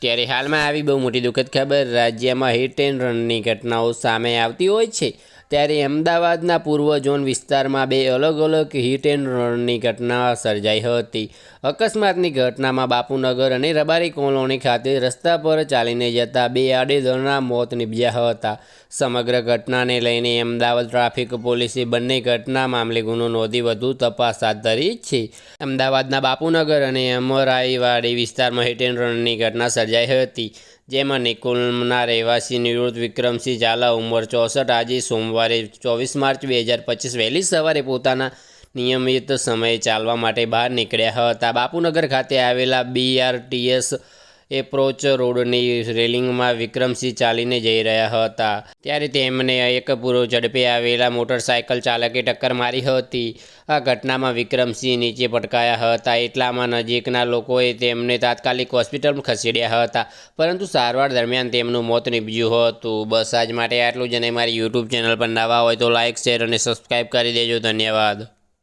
ત્યારે હાલમાં આવી બહુ મોટી દુઃખદ ખબર રાજ્યમાં હિટ એન્ડ રનની ઘટનાઓ સામે આવતી હોય છે. ત્યારે અમદાવાદના પૂર્વ ઝોન વિસ્તારમાં બે અલગ અલગ હિટ એન્ડ રનની ઘટના સર્જાઈ હતી. અકસ્માતની ઘટનામાં બાપુનગર અને રબારી કોલોની ખાતે રસ્તા પર ચાલીને જતા બે આડેધડના મોત નીપજ્યા હતા. સમગ્ર ઘટનાને લઈને અમદાવાદ ટ્રાફિક પોલીસે બંને ઘટના મામલે ગુનો નોંધી વધુ તપાસ હાથ ધરી છે. અમદાવાદના બાપુનગર અને અમરાઈવાડી વિસ્તારમાં હિટ એન્ડ રનની ઘટના સર્જાઈ હતી. જેમાં નિકુલના રહેવાસી નિવૃત્ત વિક્રમસિંહ ઝાલા, ઉંમર ચોસઠ, આજે સોમવારે ચોવીસ માર્ચ બે હજાર પચીસ વહેલી સવારે પોતાના નિયમિત સમયે ચાલવા માટે બહાર નીકળ્યા હતા. બાપુનગર ખાતે આવેલા બીઆરટીએસ એપ્રોચ રોડની રેલિંગમાં વિક્રમસિંહ ચાલીને જઈ રહ્યા હતા. ત્યારે તેમને એક પૂરો ઝડપે આવેલા મોટરસાયકલ ચાલકે ટક્કર મારી હતી. આ ઘટનામાં વિક્રમસિંહ નીચે પટકાયા હતા. એટલામાં નજીકના લોકોએ તેમને તાત્કાલિક હોસ્પિટલમાં ખસેડ્યા હતા. પરંતુ સારવાર દરમિયાન તેમનું મોત નીપજ્યું હતું. બસ, આજ માટે આટલું જ અને મારી યુટ્યુબ ચેનલ પર નવા હોય તો લાઇક શેર અને સબસ્ક્રાઈબ કરી દેજો. ધન્યવાદ.